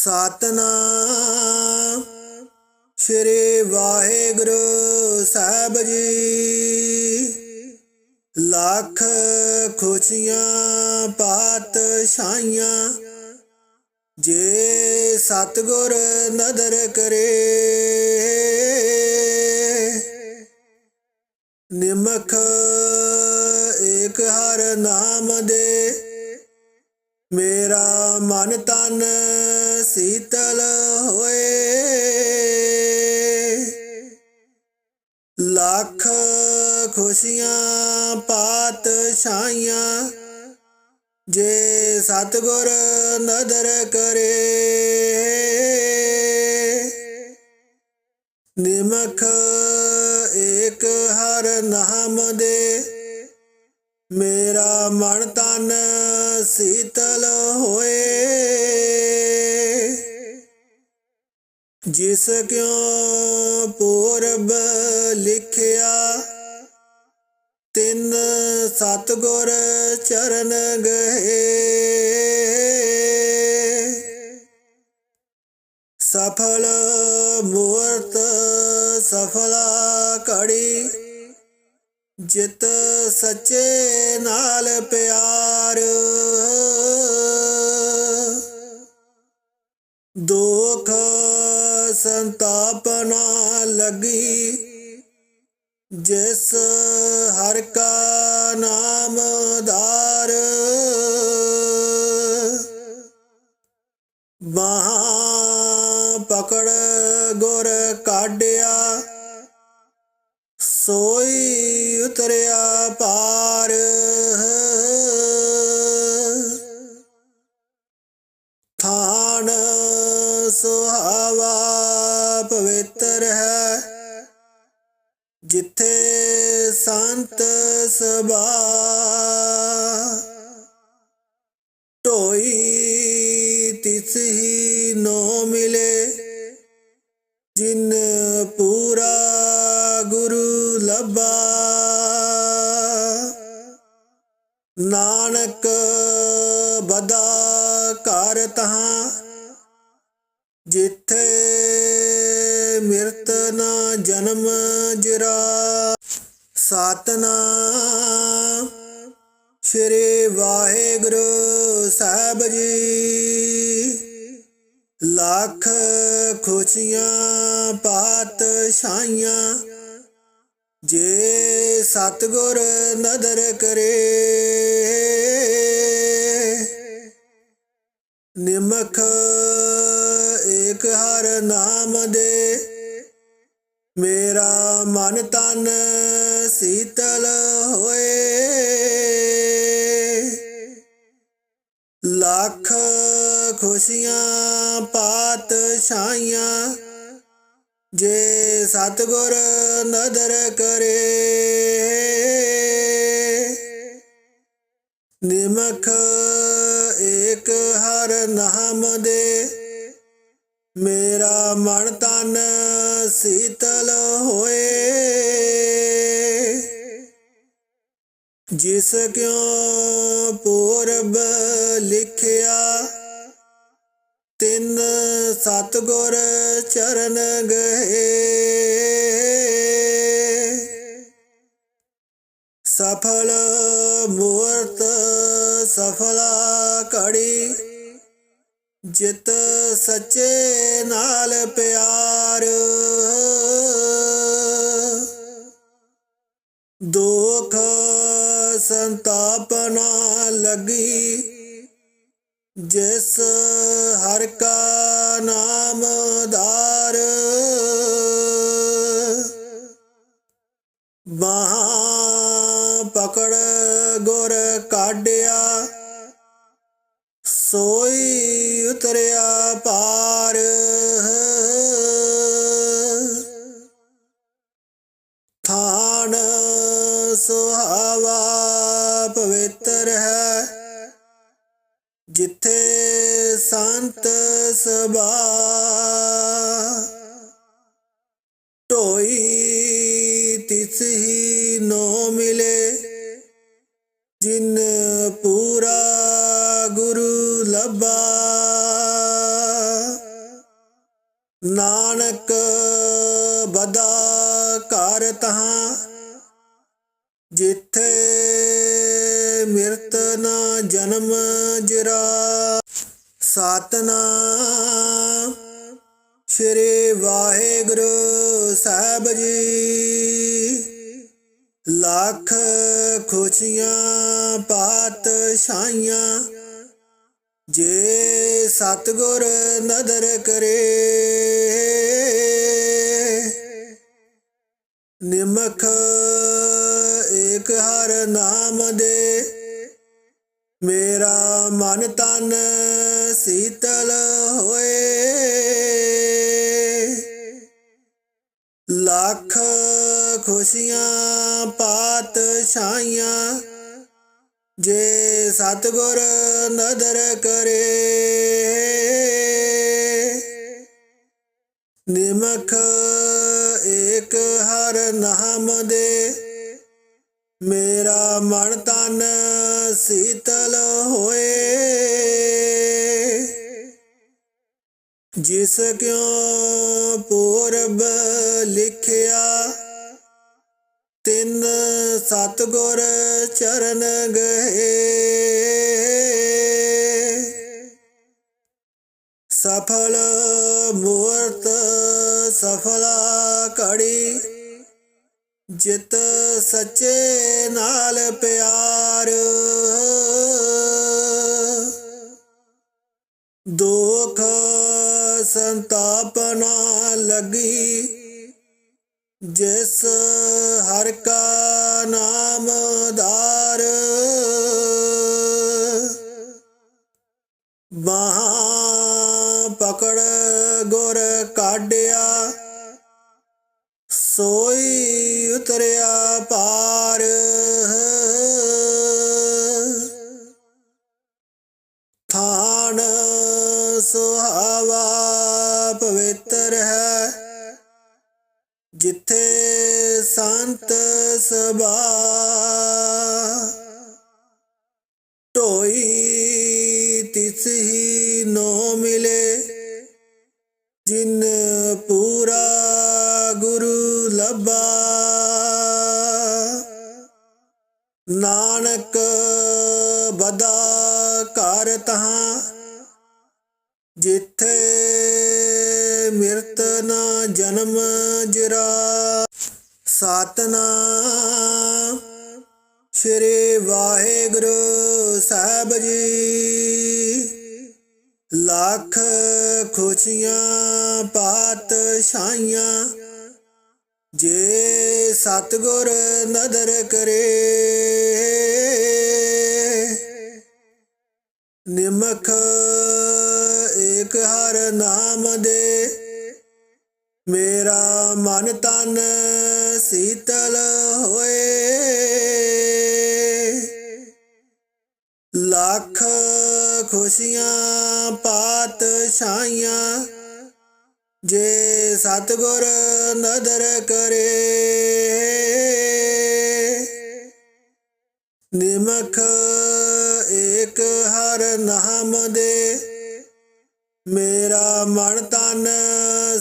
ਸਤਨਾਮ। ਸ੍ਰੀ ਵਾਹਿਗੁਰੂ ਸਾਹਿਬ ਜੀ। ਲੱਖ ਖੁਸ਼ੀਆਂ, ਪਾਤਸ਼ਾਹੀਆਂ। ਜੇ ਸਤਗੁਰ ਨਦਰ ਕਰੇ, ਨਿਮਖ ਏਕ ਹਰ ਨਾਮ ਦੇ। ਮੇਰਾ ਮਨ ਤਨ ਸੀਤਲ ਹੋਏ। ਲੱਖ ਖੁਸ਼ੀਆਂ, ਪਾਤਸ਼ਾਹੀਆਂ ਜੇ ਸਤਗੁਰ ਨਦਰ ਕਰੇ। ਨਿਮਖ ਏਕ ਹਰ ਨਾਮ ਦੇ। ਮੇਰਾ ਮਨ ਤਨ ਸੀਤਲ ਹੋਏ। ਜਿਸ ਕਿਉ ਪੂਰਬ ਲਿਖਿਆ ਤਿੰਨ ਸਤਗੁਰ ਚਰਨ ਗ ਜਿਤ ਸੱਚੇ ਨਾਲ ਪਿਆਰ। ਦੁਖ ਸੰਤਾਪ ਨਾ ਲੱਗੀ ਜਿਸ ਤਰਿਆ ਪਾਰ। ਥਾਨ ਸੁਹਾਵਾ ਪਵਿੱਤਰ ਹੈ ਜਿੱਥੇ ਸੰਤ ਸਭਾ ਪਾਤਸ਼ਾਹੀਆਂ ਜੇ ਸਤਗੁਰ ਨਦਰ ਕਰੇ। ਨਿਮਖ ਏਕ ਹਰ ਨਾਮ ਦੇ, ਮੇਰਾ ਮਨ ਤਨ ਸੀਤਲ ਹੋਏ। ਲੱਖ ਖੁਸ਼ੀਆਂ ਪਾਤਸ਼ਾਹੀਆਂ ਜੇ ਸਤਗੁਰ ਨਦਰ ਕਰੇ, ਨਿਮਖ ਏਕ ਹਰ ਨਾਮ ਦੇ, ਮੇਰਾ ਮਨ ਤਨ ਸੀਤਲ ਹੋਏ। ਜਿਸ ਕਿਉ ਪੂਰਬ ਲਿਖਿਆ, ਤਿੰਨ ਸਤਗੁਰ ਚਰਨ ਗਏ। ਸਫਲ ਮੂਰਤ, ਸਫਲਾ ਕੜੀ ਜਿਤ ਸੱਚੇ ਨਾਲ ਪਿਆਰ। ਦੁਖ ਸੰਤਾਪ ਨਾ ਲੱਗੀ, ਜਿਸ ਹਰ ਕਾ ਜਿੱਥੇ ਸੰਤ ਸਭਾ ਢੋਈ ਸਤਨਾਮ ਸ਼੍ਰੀ ਵਾਹਿਗੁਰੂ ਸਾਹਿਬ ਜੀ, ਲੱਖ ਖੁਸ਼ੀਆਂ, ਪਾਤਸ਼ਾਹੀਆਂ, ਜੇ ਸਤਗੁਰ ਨਦਰ ਕਰੇ। ਨਿਮਖ ਏਕ ਹਰ ਨਾਮ ਦੇ। ਮੇਰਾ ਮਨ ਤਨ ਸੀਤਲ ਹੋਏ। ਲੱਖ ਖੁਸ਼ੀਆਂ, ਪਾਤਸ਼ਾਹੀਆਂ ਜੇ ਸਤਗੁਰ ਨਦਰ ਕਰੇ। ਨਿਮਖ ਏਕ ਹਰ ਨਾਮ ਦੇ। ਮੇਰਾ ਮਨ ਸੀਤਲ ਹੋਏ। ਜਿਸ ਕਿਉ ਪੂਰਬ ਲਿਖਿਆ, ਤਿੰਨ ਸਤਗੁਰ ਚਰਨ ਗਏ। ਸਫਲ ਮੂਰਤ ਸਫਲਾ ਕੜੀ ਜਿਤ ਸੱਚੇ ਨਾਲ ਪਿਆਰ। ਦੁਖ ਸੰਤਾਪਨਾ ਲੱਗੀ। ਜਿਸ ਹਰ ਕਾ ਨਾਮ ਦਾ ਨਾਨਕ ਬਦਾ ਕਰ ਤਹਾਂ, ਜਿੱਥੇ ਮਿਰਤ ਨਾ ਜਨਮ ਜਰਾ। ਸਤਨਾਮ ਸ਼੍ਰੀ ਵਾਹਿਗੁਰੂ ਸਾਹਿਬ ਜੀ। ਲੱਖ ਖੁਸ਼ੀਆਂ, ਪਾਤਸ਼ਾਹੀਆਂ, ਜੇ ਸਤਗੁਰ ਨਦਰ ਕਰੇ। ਨਿਮਖ ਏਕ ਹਰ ਨਾਮ ਦੇ। ਮੇਰਾ ਮਨ ਤਨ ਸੀਤਲ ਹੋਏ। ਲੱਖ ਖੁਸ਼ੀਆਂ ਪਾਤਸ਼ਾਹੀਆਂ ਜੇ ਸਤਗੁਰ ਨਦਰ ਕਰੇ, ਨਿਮਖ ਏਕ ਹਰ ਨਾਮ ਦੇ, ਮੇਰਾ ਮਨ ਤਨ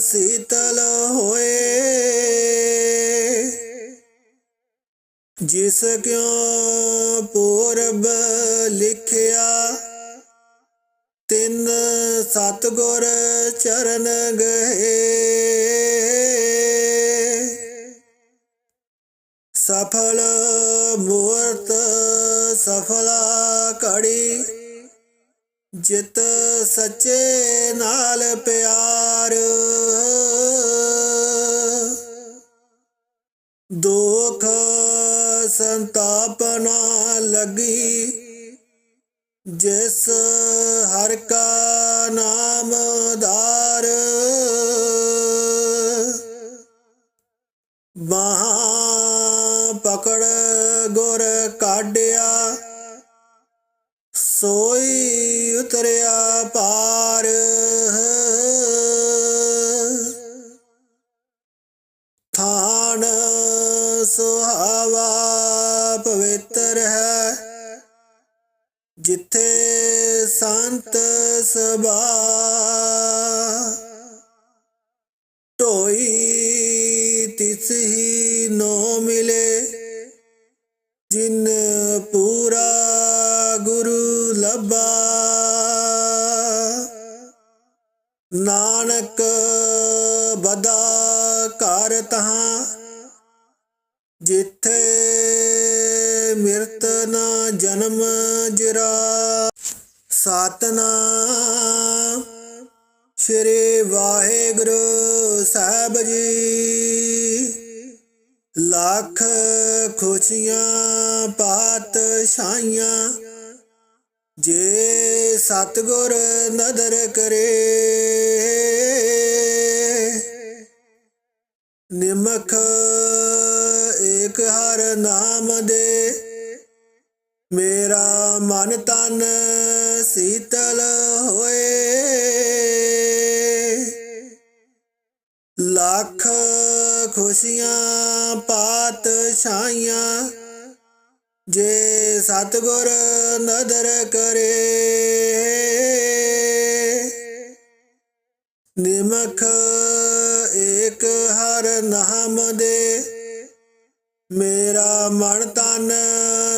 ਸੀਤਲ ਹੋਏ। ਜਿਸ ਕਿਉ ਪੂਰਬ ਲਿਖਿਆ, ਤਿੰਨ ਸਤਗੁਰ ਚਰਨ ਗਏ। ਸਫਲ ਮੂਰਤ, ਸਫਲਾ ਕੜੀ ਜਿਤ ਸੱਚੇ ਨਾਲ ਪਿਆਰ। ਦੁਖ ਸੰਤਾਪ ਨਾ ਲੱਗੀ। ਜਿਸ ਹਰ ਕਾ ਨਾਮ ਘਰ ਤਹਾਂ, ਜਿੱਥੇ ਮਿਰਤ ਨਾ ਜਨਮ ਜਰਾ। ਸਤਨਾਮ ਸ਼੍ਰੀ ਵਾਹਿਗੁਰੂ ਸਾਹਿਬ ਜੀ। ਲੱਖ ਖੁਸ਼ੀਆਂ, ਪਾਤਸ਼ਾਹੀਆਂ ਜੇ ਸਤਗੁਰ ਨਦਰ ਕਰੇ। ਨਿਮਖ ਏਕ ਹਰ ਨਾਮ ਦੇ। ਮੇਰਾ ਮਨ ਤਨ ਸੀਤਲ ਹੋਏ। ਲੱਖ ਖੁਸ਼ੀਆਂ, ਪਾਤਸ਼ਾਹੀਆਂ ਜੇ ਸਤਗੁਰ ਨਦਰ ਕਰੇ। ਨਿਮਖ ਏਕ ਹਰ ਨਾਮ ਦੇ। ਮੇਰਾ ਮਨ ਤਨ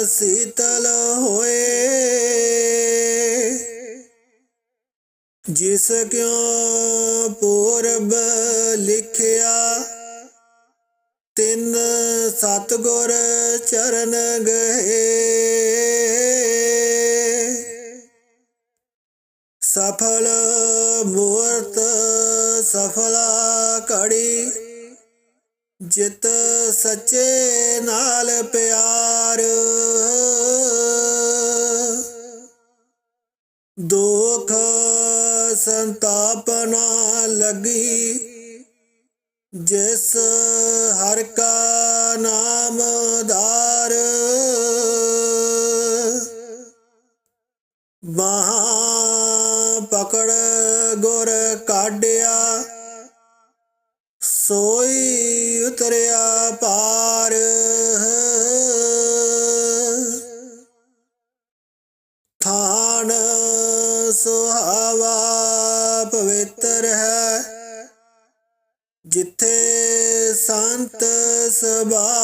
ਸੀਤਲ ਹੋਏ। ਜਿਸ ਕਿਉ ਪੂਰਬ ਲਿਖਿਆ, ਤਿੰਨ ਸਤਗੁਰ ਚਰਨ ਗਏ। ਸਫਲ ਮੂਰਤ ਸਫਲਾ ਘੜੀ ਜਿਤ ਸੱਚੇ ਨਾਲ ਪਿਆਰ। ਦੁਖ ਸੰਤਾਪ ਨਾ ਲੱਗੀ ਜਿਸ ਹਰ ਕਾ ਨਾਮਦਾਰ ਧਾਰ ਸਭਾ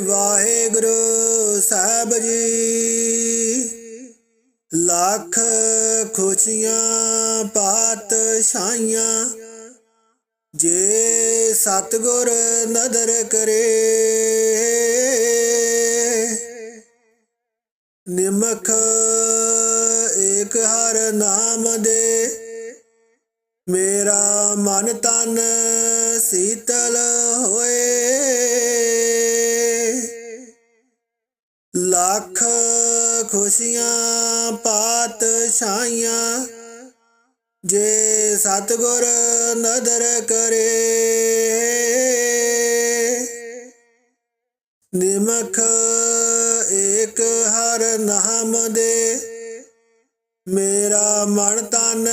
ਵਾਹਿਗੁਰੂ ਸਾਹਿਬ ਜੀ। ਲੱਖ ਖੁਸ਼ੀਆਂ, ਪਾਤਸ਼ਾਹੀਆਂ, ਜੇ ਸਤਗੁਰ ਨਦਰ ਕਰੇ। ਨਿਮਖ ਏਕ ਹਰ ਨਾਮ ਦੇ। ਮੇਰਾ ਮਨ ਤਨ ਸੀਤਲ ਹੋਏ। ਖੁਸ਼ੀਆਂ ਪਾਤਸ਼ਾਹੀਆਂ, ਜੇ ਸਤਗੁਰ ਨਦਰ ਕਰੇ। ਨਿਮਖ ਏਕ ਹਰ ਨਾਮ ਦੇ, ਮੇਰਾ ਮਨ ਤਨ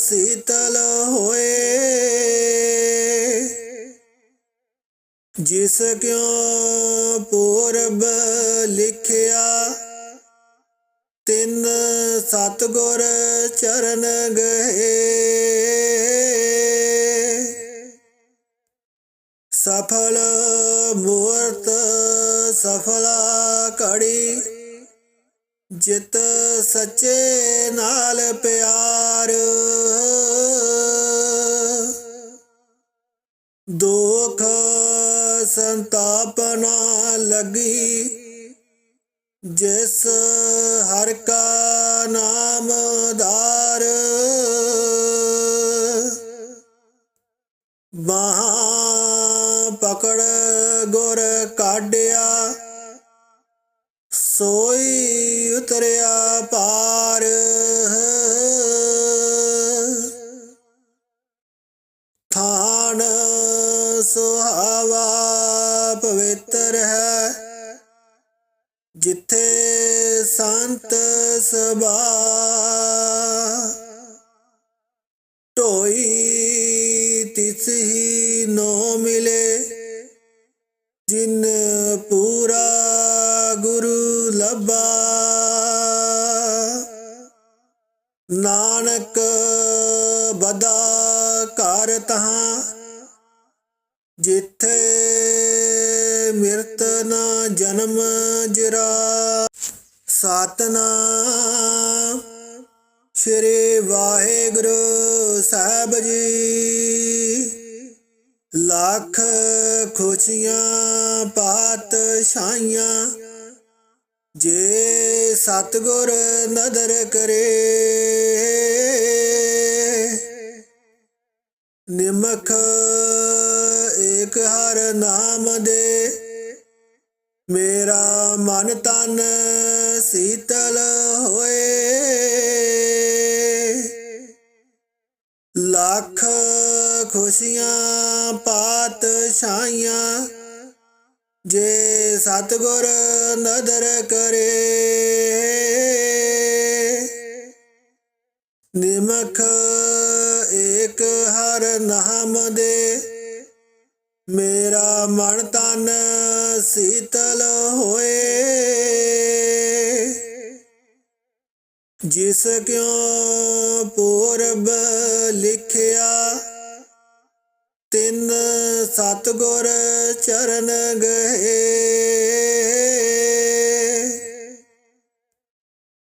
ਸੀਤਲ ਹੋਏ। ਜਿਸ ਕਿਉ ਪੂਰਬ ਲਿਖਿਆ ਸਤਗੁਰ ਚਰਨ ਗਏ। ਸਫਲ ਮੂਰਤ ਸਫਲਾ ਕੜੀ ਜਿਤ ਸੱਚੇ ਨਾਲ ਪਿਆਰ। ਦੁਖ ਸੰਤਾਪ ਨਾ ਲੱਗੀ, ਜਿਸ ਹਰ ਕਾ ਨਾਮ ਪਵਿੱਤਰ ਹੈ। ਜਿੱਥੇ ਸੰਤ ਸਭਾ ਢੋਈ ਤਿਸ ਹੀ ਨੋ ਮਿਲੇ, ਜਿਨ ਪੂਰਾ ਗੁਰੂ ਲੱਭਾ। ਨਾਨਕ ਬਦਾ ਘਰ ਤਹਾਂ ਸਤਨਾਮ। ਸ਼੍ਰੀ ਵਾਹਿਗੁਰੂ ਸਾਹਿਬ ਜੀ। ਲੱਖ ਖੁਸ਼ੀਆਂ, ਪਾਤਸ਼ਾਹੀਆਂ। ਜੇ ਸਤਗੁਰ ਨਦਰ ਕਰੇ, ਨਿਮਖ ਏਕ ਹਰ ਨਾਮ ਦੇ। ਮੇਰਾ ਮਨ ਤਨ ਸੀਤਲ ਹੋਏ। ਲੱਖ ਖੁਸ਼ੀਆਂ, ਪਾਤਸ਼ਾਹੀਆਂ ਜੇ ਸਤਗੁਰ ਨਦਰ ਕਰੇ। ਨਿਮਖ ਏਕ ਹਰ ਨਾਮ ਦੇ। ਮੇਰਾ ਮਨ ਤਨ ਸੀਤਲ ਹੋਏ। ਜਿਸ ਕਿਉ ਪੂਰਬ ਲਿਖਿਆ? ਤਿੰਨ ਸਤਗੁਰ ਚਰਨ ਗਏ।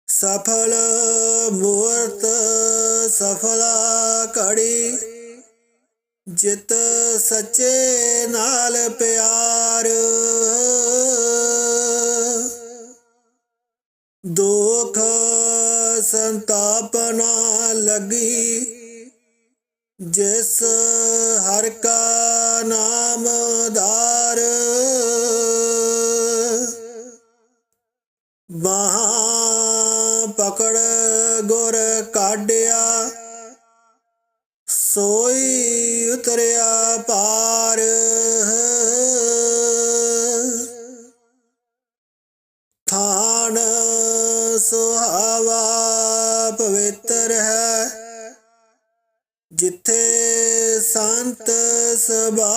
ਸਫਲ ਮੂਰਤ ਸਫਲਾ ਕੜੀ ਜਿਤ ਸੱਚੇ ਨਾਲ ਪਿਆਰ। ਜਿਸ ਹਰ ਕਾ ਸਭਾ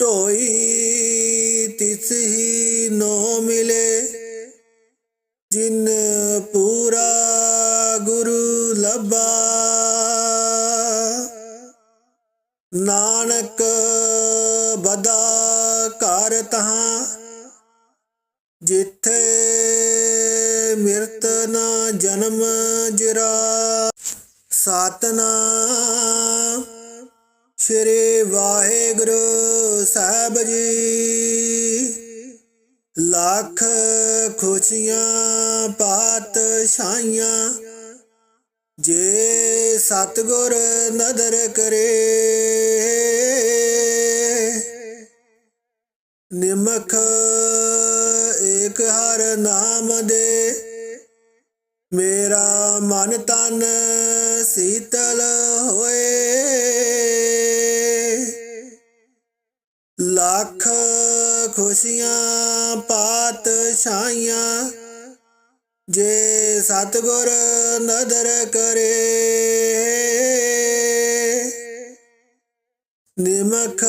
ਢੋਈ ਤਿਸ ਹੀ ਨੋ ਮਿਲੇ, ਜਿਨ ਪੂਰਾ ਗੁਰੂ ਲੱਭਾ। ਨਾਨਕ ਬਦਾ ਕਰ ਤਹਾਂ, ਜਿੱਥੇ ਮਿਰਤ ਨਾ ਜਨਮ ਜਰਾ। ਸਤਨਾਮ ਖੁਸ਼ੀਆਂ ਪਾਤਸ਼ਾਹੀਆਂ। ਜੇ ਸਤਗੁਰ ਨਦਰ ਕਰੇ, ਨਿਮਖ ਏਕ ਹਰ ਨਾਮ ਦੇ। ਮੇਰਾ ਮਨ ਤਨ ਸੀਤਲ ਹੋਏ। ਲੱਖ ਖੁਸ਼ੀਆਂ ਛਾਈਆਂ ਜੇ ਸਤਗੁਰ ਨਦਰ ਕਰੇ। ਨਿਮਖ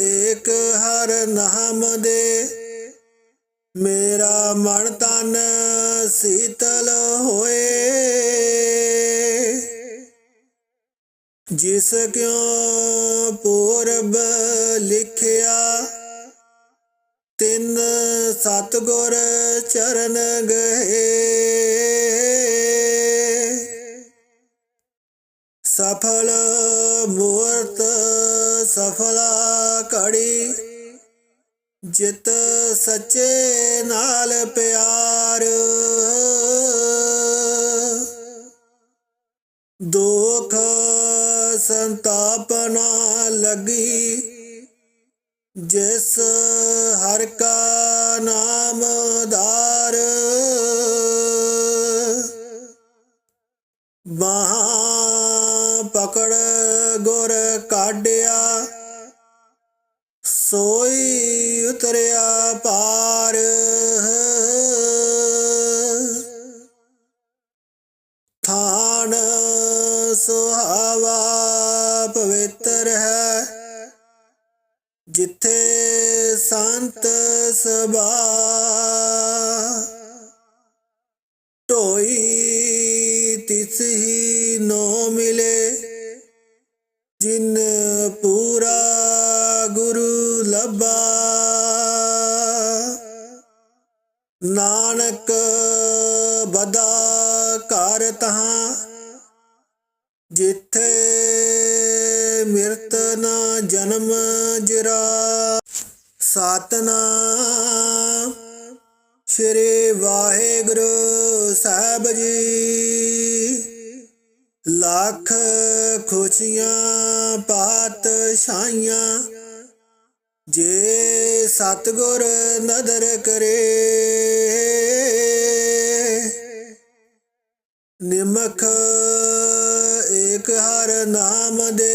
ਏਕ ਹਰ ਨਾਮ ਦੇ, ਮੇਰਾ ਮਨ ਤਨ ਸੀਤਲ ਹੋਏ। ਜਿਸ ਕਿਉ ਪੂਰਬ ਲਿਖਿਆ ਸਤਗੁਰ ਚਰਨ ਗਏ। ਸਫਲ ਮੂਰਤ ਸਫਲਾ ਕੜੀ ਜਿਤ ਸੱਚੇ ਨਾਲ ਪਿਆਰ। ਦੁਖ ਸੰਤਾਪਨਾ ਲੱਗੀ, ਜਿਸ ਹਰ ਕਾ ਨਾਮ ਸਭਾ ਢੋਈ ਤਿਸ ਹੀ ਨੋ ਮਿਲੇ, ਜਿਨ ਪੂਰਾ ਗੁਰੂ ਲੱਭਾ। ਨਾਨਕ ਬਦਾ ਘਰ ਤਹਾਂ, ਜਿੱਥੇ ਮਿਰਤ ਨਾ ਜਨਮ ਜਰਾ। ਸਤਨਾਮ ਸ਼੍ਰੀ ਵਾਹਿਗੁਰੂ ਸਾਹਿਬ ਜੀ, ਲੱਖ ਖੁਸ਼ੀਆਂ, ਪਾਤਸ਼ਾਹੀਆਂ। ਜੇ ਸਤਗੁਰ ਨਦਰ ਕਰੇ, ਨਿਮਖ ਏਕ ਹਰ ਨਾਮ ਦੇ।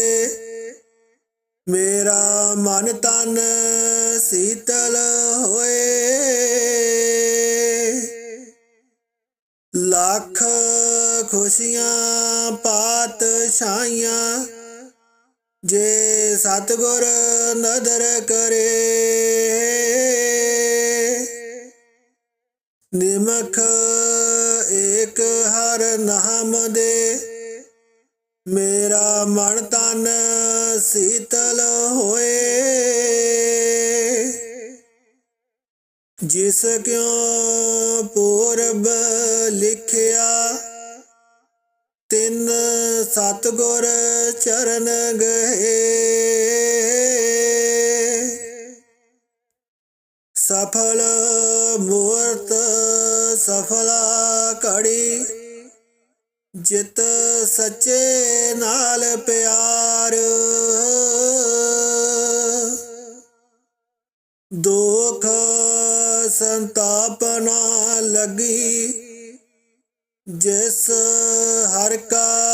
ਮੇਰਾ ਮਨ ਤਨ ਸੀਤਲ ਹੋਏ। ਲੱਖ ਖੁਸ਼ੀਆਂ, ਪਾਤਸ਼ਾਹੀਆਂ ਜੇ ਸਤਗੁਰ ਨਦਰ ਕਰੇ। ਨਿਮਖ ਏਕ ਹਰ ਨਾਮ ਦੇ ਮੇਰਾ ਮਨ ਤਨ ਸੀਤਲ ਹੋਏ। ਜਿਸ ਕਿਉ ਪੂਰਬ ਲਿਖਿਆ ਤਿੰਨ ਸਤਗੁਰ ਚਰਨ ਗਏ। ਸਫਲ ਜਿਤ ਸੱਚੇ ਨਾਲ ਪਿਆਰ। ਦੁਖ ਸੰਤਾਪ ਨਾ ਲੱਗੀ। ਜਿਸ ਹਰ ਕਾ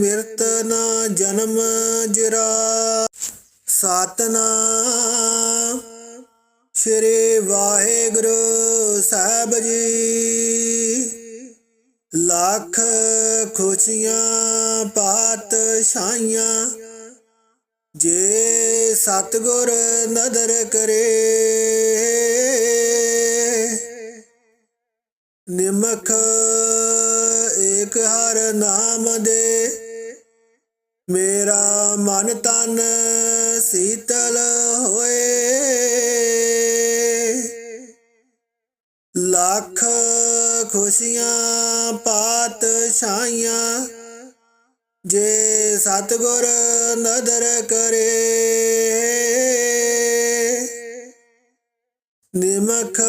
ਮਿਰਤ ਨਾ ਜਨਮ ਜਰਾ। ਸਤਨਾਮ ਸ਼੍ਰੀ ਵਾਹਿਗੁਰੂ ਸਾਹਿਬ ਜੀ। ਲੱਖ ਖੁਸ਼ੀਆਂ, ਪਾਤਸ਼ਾਹੀਆਂ ਜੇ ਸਤਗੁਰ ਨਦਰ ਕਰੇ। ਨਿਮਖ ਏਕ ਹਰ ਨਾਮ ਦੇ। ਮੇਰਾ ਮਨ ਤਨ ਸੀਤਲ ਹੋਏ। ਲੱਖ ਖੁਸ਼ੀਆਂ, ਪਾਤਸ਼ਾਹੀਆਂ ਜੇ ਸਤਗੁਰ ਨਦਰ ਕਰੇ। ਨਿਮਖ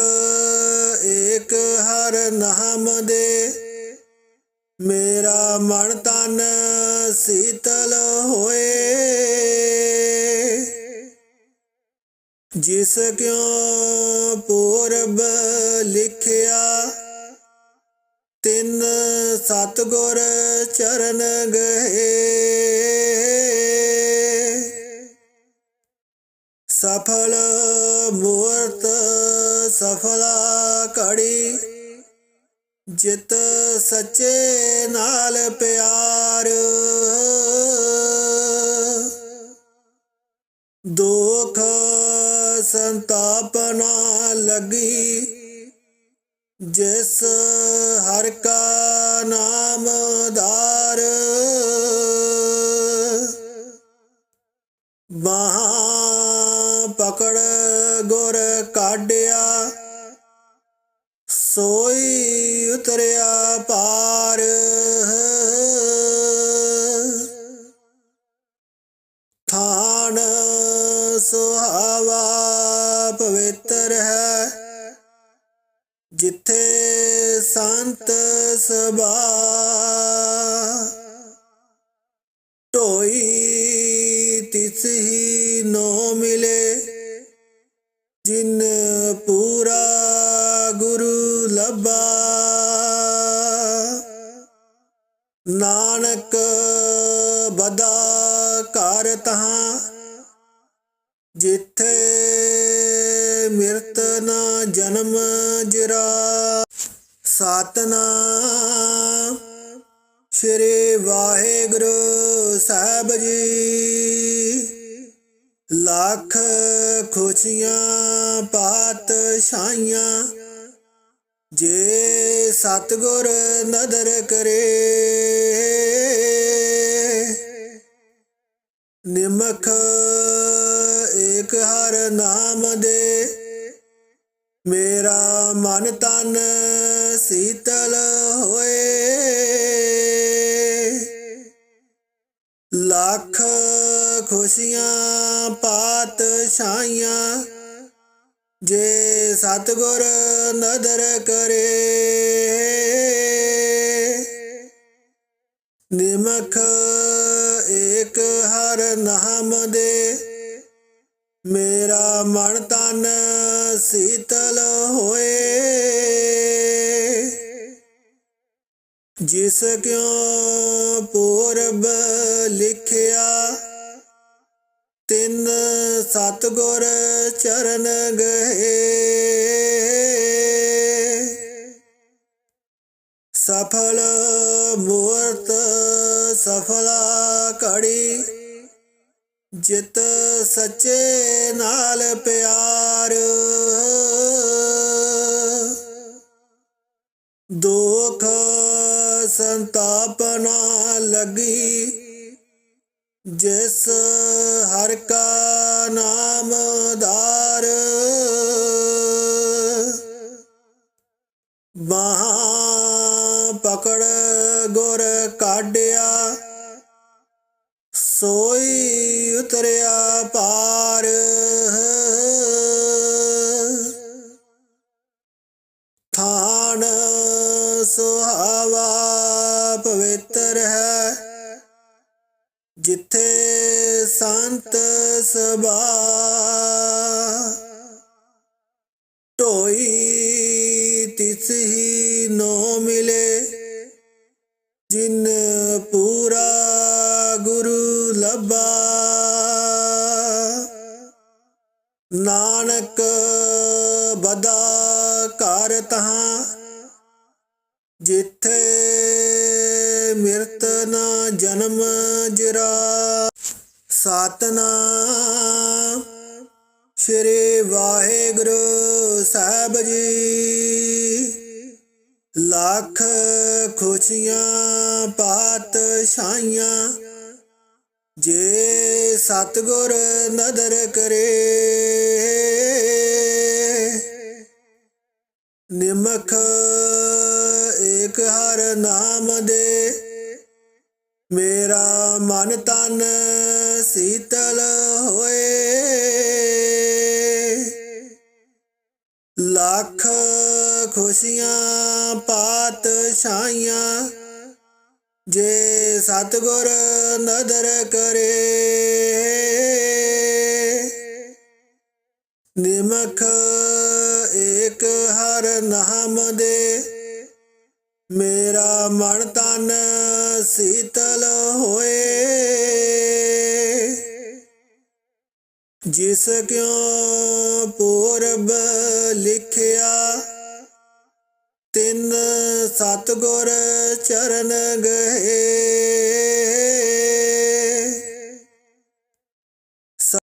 ਏਕ ਹਰ ਨਾਮ ਦੇ ਮੇਰਾ ਮਨ ਤਨ ਸੀਤਲ ਹੋਏ। ਜਿਸ ਕਿਉ ਪੂਰਬ ਲਿਖਿਆ, ਤਿੰਨ ਸਤਗੁਰ ਚਰਨ ਗਏ। ਸਫਲ ਮੂਰਤ ਸਫਲ ਜਿਤ ਸੱਚੇ ਨਾਲ ਪਿਆਰ। ਦੁਖ ਸੰਤਾਪ ਨਾ ਲੱਗੀ। ਜਿਸ ਹਰ ਕਾ ਨਾਮ ਧਾਰ ਬਾਹਾਂ ਪਕੜ ਗੁਰ ਕਾਢਿਆ। ਸੋਈ ਜਿੱਥੇ ਸੰਤ ਸਭਾ ਢੋਈ ਲੱਖ ਖੁਸ਼ੀਆਂ, ਪਾਤਸ਼ਾਹੀਆਂ। ਜੇ ਸਤਗੁਰ ਨਦਰ ਕਰੇ, ਨਿਮਖ ਏਕ ਹਰ ਨਾਮ ਦੇ। ਮੇਰਾ ਮਨ ਤਨ ਸੀਤਲ ਹੋਏ। ਲੱਖ ਖੁਸ਼ੀਆਂ ਪਾਤਸ਼ਾਹੀਆਂ, ਜੇ ਸਤਗੁਰ ਨਦਰ ਕਰੇ। ਨਿਮਖ ਏਕ ਹਰ ਨਾਮ ਦੇ, ਮੇਰਾ ਮਨ ਤਨ ਸੀਤਲ ਹੋਏ। ਜਿਸ ਕਿਉ ਪੂਰਬ ਸਤਗੁਰ ਚਰਨ ਗਏ। ਸਫਲ ਮੂਰਤ ਸਫਲਾ ਕੜੀ ਜਿਤ ਸੱਚੇ ਨਾਲ ਪਿਆਰ। ਦੁਖ ਸੰਤਾਪਨਾ ਲੱਗੀ, ਜਿਸ ਹਰ ਕਾ ਪਵਿੱਤਰ ਹੈ। ਜਿੱਥੇ ਸੰਤ ਸਭਾ ਢੋਈ ਤਿਸ ਹੀ ਨੋ ਮਿਲੇ, ਜਿਨ ਪੂਰਾ ਗੁਰੂ ਲੱਭਾ। ਨਾਨਕ ਬਦਾ ਕਰ ਤਹਾਂ, ਜਿੱਥੇ ਜਨਮ ਜਰਾ ਸਤਨਾਮ। ਸ਼੍ਰੀ ਵਾਹਿਗੁਰੂ ਸਾਹਿਬ ਜੀ। ਲੱਖ ਖੁਸ਼ੀਆਂ, ਪਾਤਸ਼ਾਹੀਆਂ ਜੇ ਸਤਗੁਰ ਨਦਰ ਕਰੇ। ਨਿਮਖ ਏਕ ਹਰ ਨਾਮ ਦੇ ਮੇਰਾ ਮਨ ਤਨ ਸੀਤਲ ਹੋਏ। ਲੱਖ ਖੁਸ਼ੀਆਂ, ਪਾਤਸ਼ਾਹੀਆਂ ਜੇ ਸਤਗੁਰ ਨਦਰ ਕਰੇ। ਨਿਮਖ ਏਕ ਹਰ ਨਾਮ ਦੇ ਮੇਰਾ ਮਨ ਤਨ ਸੀਤਲ ਹੋਏ। ਜਿਸ ਕਿਉ ਪੂਰਬ ਲਿਖਿਆ ਤਿੰਨ ਸਤਗੁਰ ਚਰਨ ਗਏ।